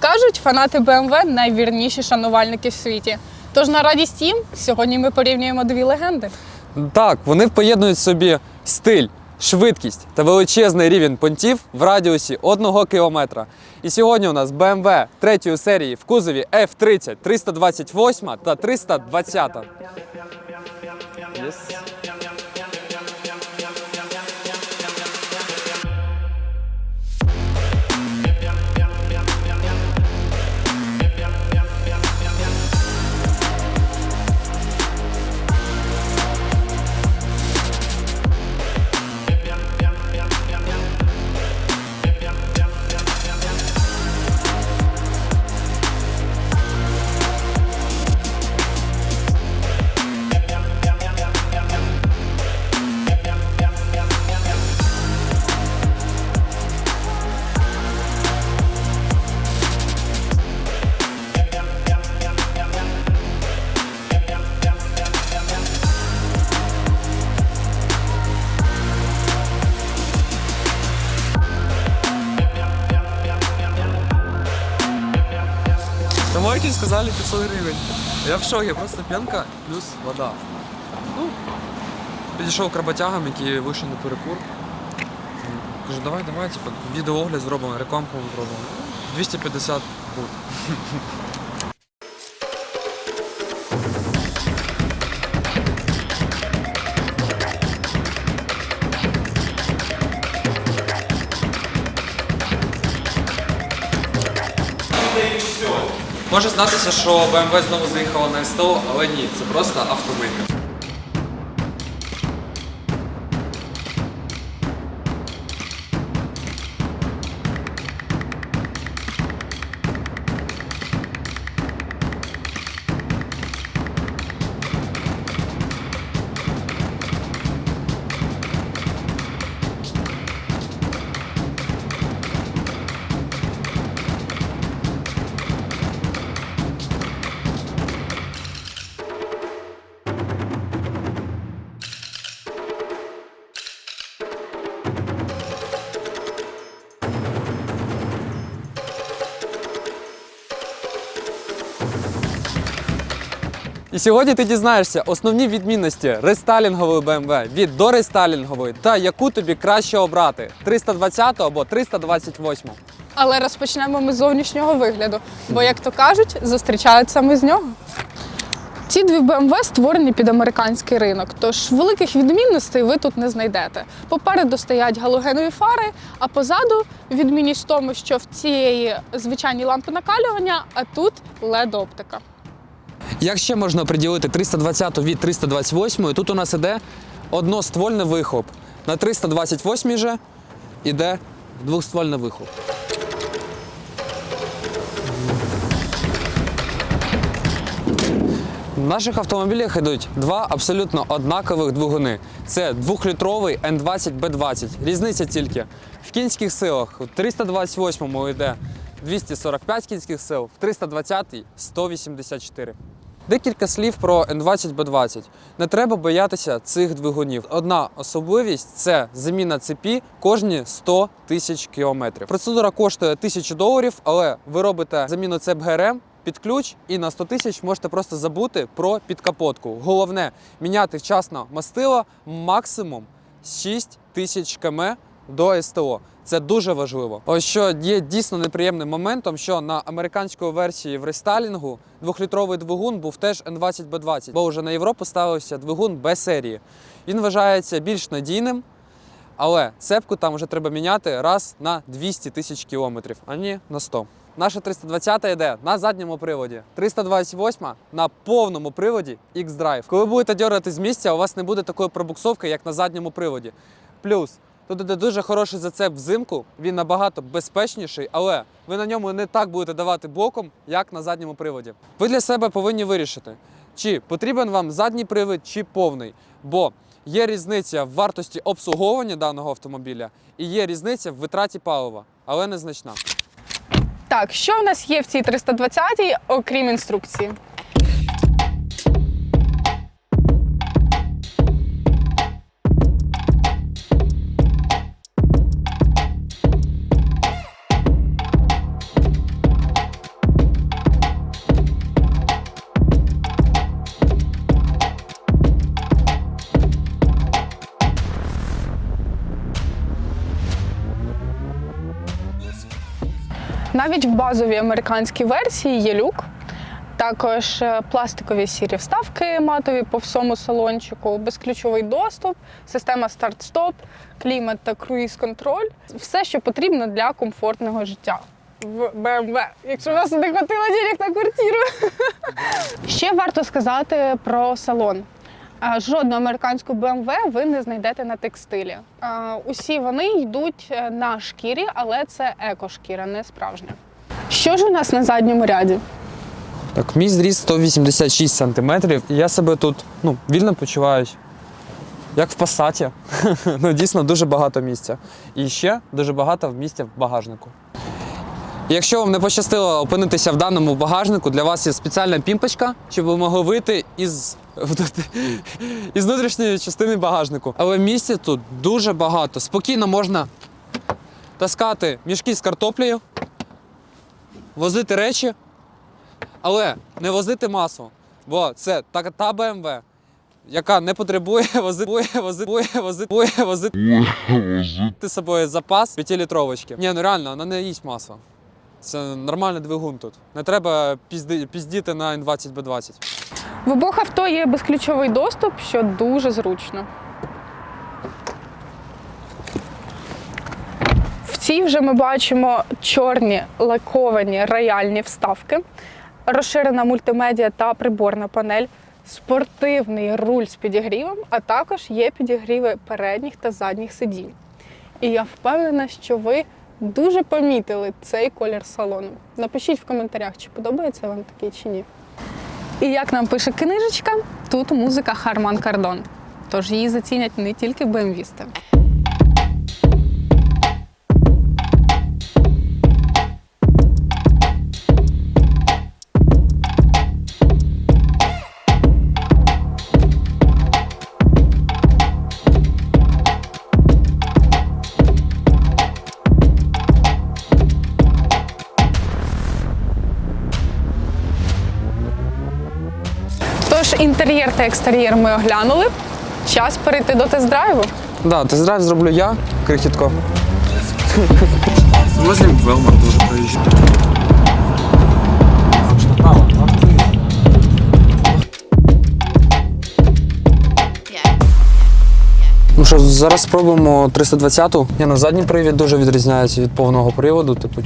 Кажуть, фанати BMW найвірніші шанувальники в світі. Тож на радість їм сьогодні ми порівнюємо дві легенди. Так, вони поєднують в собі стиль, швидкість та величезний рівень понтів в радіусі 1 кілометра. І сьогодні у нас BMW третьої серії в кузові F30 328 та 320. Yes. Сказали 500 гривень. Я в шокі, просто п'янка плюс вода. Ну, підійшов к роботягам, які вийшли на перекур. Кажу, давай, давай, типу, відеоогляд зробимо, рекламку зробимо. 250 буде. Може здатися, що BMW знову заїхала на СТО, але ні, це просто автомийка. І сьогодні ти дізнаєшся основні відмінності рестайлінгової BMW від дорестайлінгової та яку тобі краще обрати 320 або 328. Але розпочнемо ми з зовнішнього вигляду, бо, як то кажуть, зустрічають саме з нього. Ці дві BMW створені під американський ринок, тож великих відмінностей ви тут не знайдете. Попереду стоять галогенові фари, а позаду відмінність в тому, що в цієї звичайні лампи накалювання, а тут led оптика Як ще можна приділити 320 від 328, тут у нас іде одноствольний вихлоп. На 328 же іде двохствольний вихлоп. В наших автомобілях йдуть два абсолютно однакових двигуни. Це двохлітровий N20B20. Різниця тільки в кінських силах. У 328-му йде 245 кінських сил, в 320-й 184. Декілька слів про N20B20. Не треба боятися цих двигунів. Одна особливість це заміна цепі кожні 100 тисяч кілометрів. Процедура коштує 1000 доларів, але ви робите заміну цеп ГРМ під ключ і на 100 тисяч можете просто забути про підкапотку. Головне міняти вчасно мастило максимум 6 тисяч км до СТО. Це дуже важливо. Ось що є дійсно неприємним моментом, що на американської версії в рестайлінгу двохлітровий двигун був теж N20B20, бо вже на Європу ставився двигун Б серії. Він вважається більш надійним, але цепку там вже треба міняти раз на 200 тисяч кілометрів, а не на 100. Наша 320 йде на задньому приводі, 328 на повному приводі X-Drive. Коли будете дергати з місця, у вас не буде такої пробуксовки, як на задньому приводі. Плюс Тут іде дуже хороший зацеп взимку, він набагато безпечніший, але ви на ньому не так будете давати боком, як на задньому приводі. Ви для себе повинні вирішити, чи потрібен вам задній привід, чи повний. Бо є різниця в вартості обслуговування даного автомобіля і є різниця в витраті палива, але незначна. Так, що в нас є в цій 320-й, окрім інструкції? Навіть в базовій американській версії є люк. Також е, пластикові сірі вставки матові по всьому салончику, безключовий доступ, система старт-стоп, клімат та круїз-контроль. Все, що потрібно для комфортного життя в BMW. Якщо у вас не хватило денег на квартиру. Ще варто сказати про салон. Жодну американську BMW ви не знайдете на текстилі. Усі вони йдуть е, на шкірі, але це екошкіра, не справжня. Що ж у нас на задньому ряді? Так, мій зріст 186 сантиметрів, і я себе тут ну, вільно почуваюсь. Як в пасаті. ну, дійсно дуже багато місця. І ще дуже багато місця в багажнику. Якщо вам не пощастило опинитися в даному багажнику, для вас є спеціальна пімпочка, щоб ви могли вийти із, із внутрішньої частини багажнику. Але місця тут дуже багато. Спокійно можна таскати мішки з картоплею, возити речі, але не возити масу, бо це та, та BMW, яка не потребує возити, возити, возити, возити, возити з собою запас 5-літровочки. Ні, ну реально, вона не їсть масу. Це нормальний двигун тут. Не треба піздіти на N20B20. В обох авто є безключовий доступ, що дуже зручно. В цій вже ми бачимо чорні лаковані рояльні вставки, розширена мультимедіа та приборна панель, спортивний руль з підігрівом, а також є підігріви передніх та задніх сидінь. І я впевнена, що ви дуже помітили цей колір салону. Напишіть в коментарях, чи подобається вам такий чи ні. І як нам пише книжечка, тут музика Харман Кардон. Тож її зацінять не тільки БМВісти. Тож інтер'єр та екстер'єр ми оглянули. Час перейти до тест-драйву. Да, тест-драйв зроблю я, крихітко. Возле Велмар дуже проїжджає. Ну що, зараз спробуємо 320-ту. Ні, ну задній привід дуже відрізняється від повного приводу. Типу,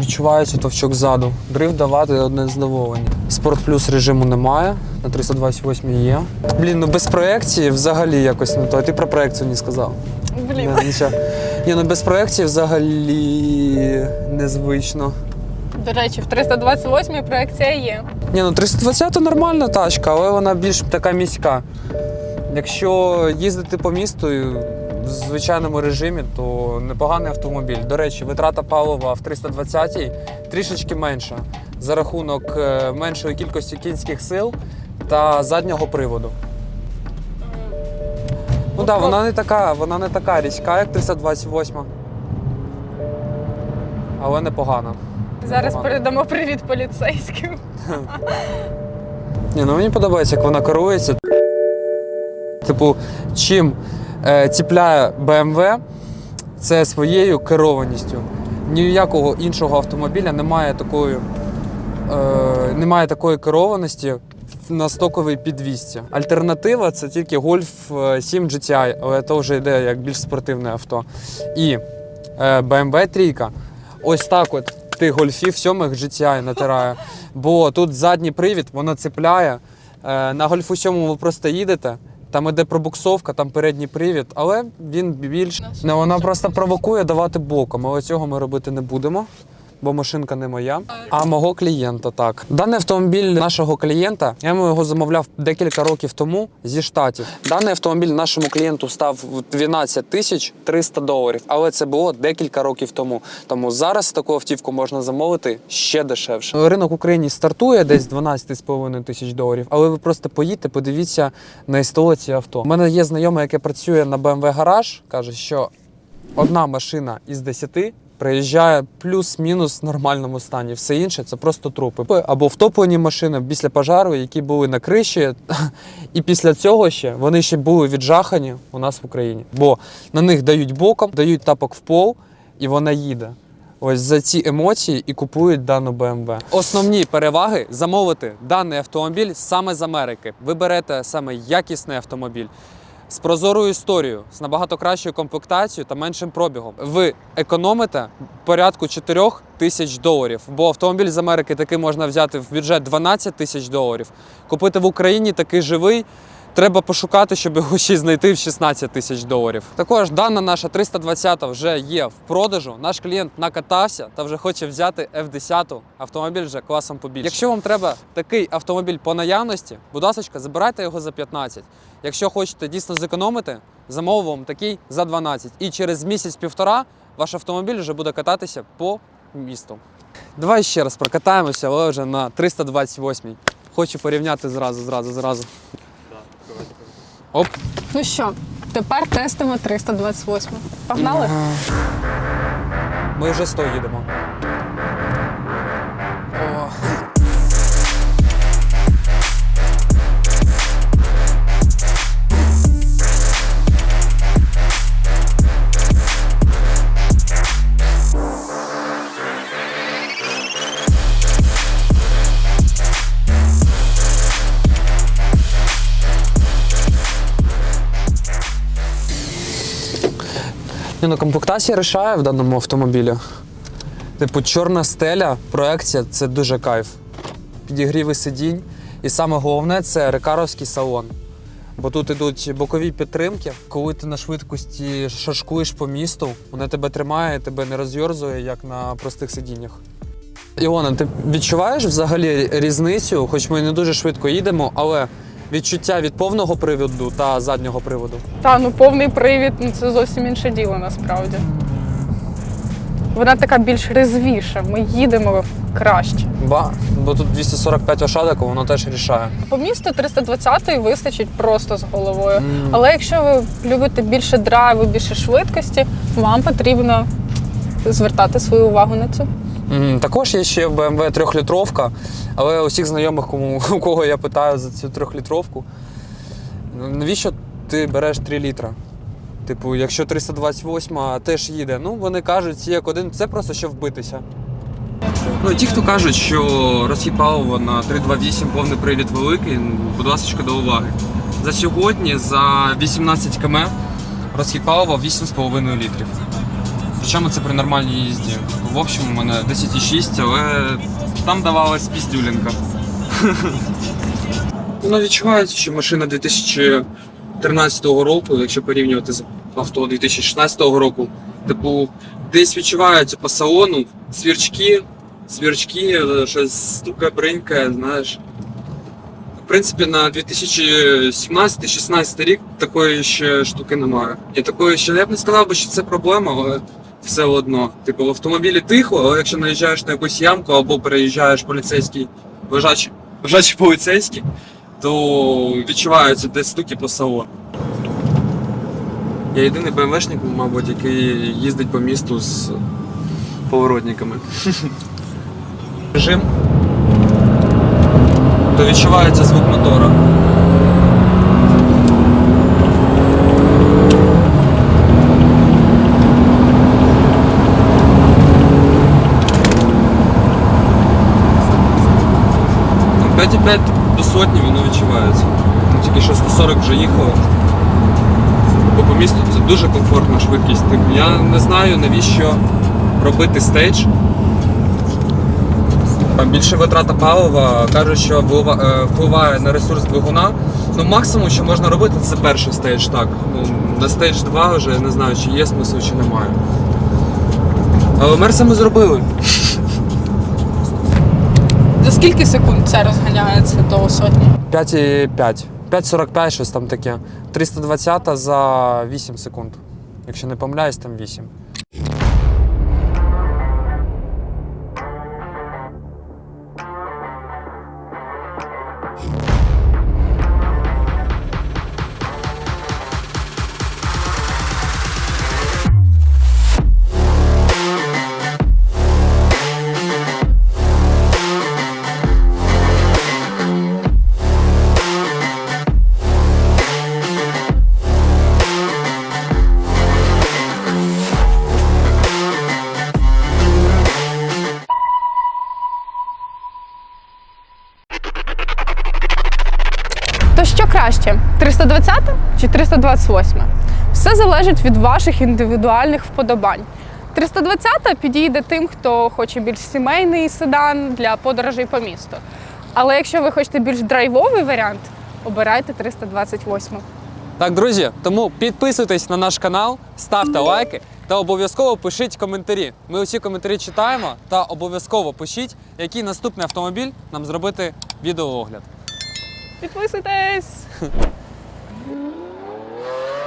відчувається товчок ззаду. Дрифт давати одне задоволення. Спорт плюс режиму немає. На 328 є. Блін, ну без проекції взагалі якось не то. А ти про проекцію не сказав. Блін. Не, нічого. Ні, ну без проекції взагалі незвично. До речі, в 328 проекція є. Ні, ну 320 нормальна тачка, але вона більш така міська. Якщо їздити по місту в звичайному режимі, то непоганий автомобіль. До речі, витрата палива в 320-й трішечки менша за рахунок е, меншої кількості кінських сил та заднього приводу. Ну так, вона не така, вона не така різка, як 328. Але непогана. Зараз Непогана. передамо привіт поліцейським. Ні, ну мені подобається, як вона керується. Типу, чим ціпляє BMW, це своєю керованістю. Ніякого іншого автомобіля немає такої, е, немає такої керованості на стоковій підвісці. Альтернатива це тільки Golf 7 GTI, але це вже йде як більш спортивне авто. І е, BMW 3 ось так от тих гольфів сьомих GTI натирає. Бо тут задній привід, воно цепляє. Е, На гольфу сьомому ви просто їдете. Там іде пробуксовка, там передній привід, але він більш не вона просто провокує давати боком. Але цього ми робити не будемо, бо машинка не моя, а мого клієнта. Так, даний автомобіль нашого клієнта. Я його замовляв декілька років тому зі штатів. Даний автомобіль нашому клієнту став 12 тисяч 300 доларів, але це було декілька років тому. Тому зараз таку автівку можна замовити ще дешевше. Ринок в Україні стартує десь 12,5 тисяч доларів, але ви просто поїдьте, подивіться на ці авто. У мене є знайомий, який працює на BMW гараж, каже, що одна машина із 10 приїжджає плюс-мінус в нормальному стані. Все інше це просто трупи. Або втоплені машини після пожару, які були на криші, і після цього ще вони ще були віджахані у нас в Україні. Бо на них дають боком, дають тапок в пол, і вона їде. ось за ці емоції і купують дану BMW. Основні переваги замовити даний автомобіль саме з Америки. Ви берете саме якісний автомобіль. З прозорою історією, з набагато кращою комплектацією та меншим пробігом. Ви економите порядку 4 тисяч доларів, бо автомобіль з Америки такий можна взяти в бюджет 12 тисяч доларів. Купити в Україні такий живий. Треба пошукати, щоб його ще знайти в 16 тисяч доларів. Також дана наша 320 вже є в продажу. Наш клієнт накатався та вже хоче взяти F10. Автомобіль вже класом побільше. Якщо вам треба такий автомобіль по наявності, будь ласка, забирайте його за 15. Якщо хочете дійсно зекономити, замовив вам такий за 12. І через місяць-півтора ваш автомобіль вже буде кататися по місту. Давай ще раз прокатаємося, але вже на 328. Хочу порівняти зразу, зразу, зразу. Оп. Ну що, тепер тестимо 328. Погнали? Ми вже 100 їдемо. Ну комплектація рішає в даному автомобілі. Типу, чорна стеля, проекція це дуже кайф. Підігріви сидінь. І саме головне це рекаровський салон. Бо тут ідуть бокові підтримки. Коли ти на швидкості шашкуєш по місту, вона тебе тримає, тебе не розйорзує, як на простих сидіннях. Іона, ти відчуваєш взагалі різницю, хоч ми не дуже швидко їдемо, але відчуття від повного приводу та заднього приводу. Та, ну повний привід ну, це зовсім інше діло насправді. Вона така більш резвіша. Ми їдемо краще. Ба, бо тут 245 лошадок, воно теж рішає. По місту 320 вистачить просто з головою. Але якщо ви любите більше драйву, більше швидкості, вам потрібно звертати свою увагу на це. Також є ще BMW трьохлітровка, але усіх знайомих, кому, у кого я питаю за цю трьохлітровку, ну, навіщо ти береш 3 літра? Типу, якщо 328 теж їде, ну вони кажуть, як один, це просто щоб вбитися. Ну, ті, хто кажуть, що розхід палива на 328 повний привід великий, будь ласка, до уваги. За сьогодні, за 18 км, розхід палива 8,5 літрів. Причому це при нормальній їзді. В общем, у мене 10,6, але там давалась піздюлінка. Ну, відчувається, що машина 2013 року, якщо порівнювати з авто 2016 року, типу, десь відчуваються по салону свірчки, свірчки, щось стука, бринька, знаєш. В принципі, на 2017-16 рік такої ще штуки немає. І такої ще я б не сказав би, що це проблема, але все одно. Типу, в автомобілі тихо, але якщо наїжджаєш на якусь ямку або переїжджаєш поліцейський, лежачий, лежачий поліцейський, то відчуваються десь стуки по салону. Я єдиний БМВшник, мабуть, який їздить по місту з поворотниками. Режим, то відчувається звук мотора. 5,5 до сотні воно відчувається. Ну, Тільки що 140 вже їхало. Бо по місту це дуже комфортна швидкість. Типу, Я не знаю, навіщо робити стейдж. Більше витрата палива кажуть, що е, впливає на ресурс двигуна. Ну, максимум, що можна робити, це перший стейдж. Так. Ну, на стейдж 2 вже не знаю, чи є смисл, чи немає. Але Мерса ми зробили. За скільки секунд це розганяється до сотні? 5,5. 5,45, щось там таке. 320 за 8 секунд. Якщо не помиляюсь, там 8. 328? Все залежить від ваших індивідуальних вподобань. 320 підійде тим, хто хоче більш сімейний седан для подорожей по місту. Але якщо ви хочете більш драйвовий варіант, обирайте 328. Так, друзі, тому підписуйтесь на наш канал, ставте лайки та обов'язково пишіть коментарі. Ми усі коментарі читаємо та обов'язково пишіть, який наступний автомобіль нам зробити відеоогляд. Підписуйтесь! Whoa.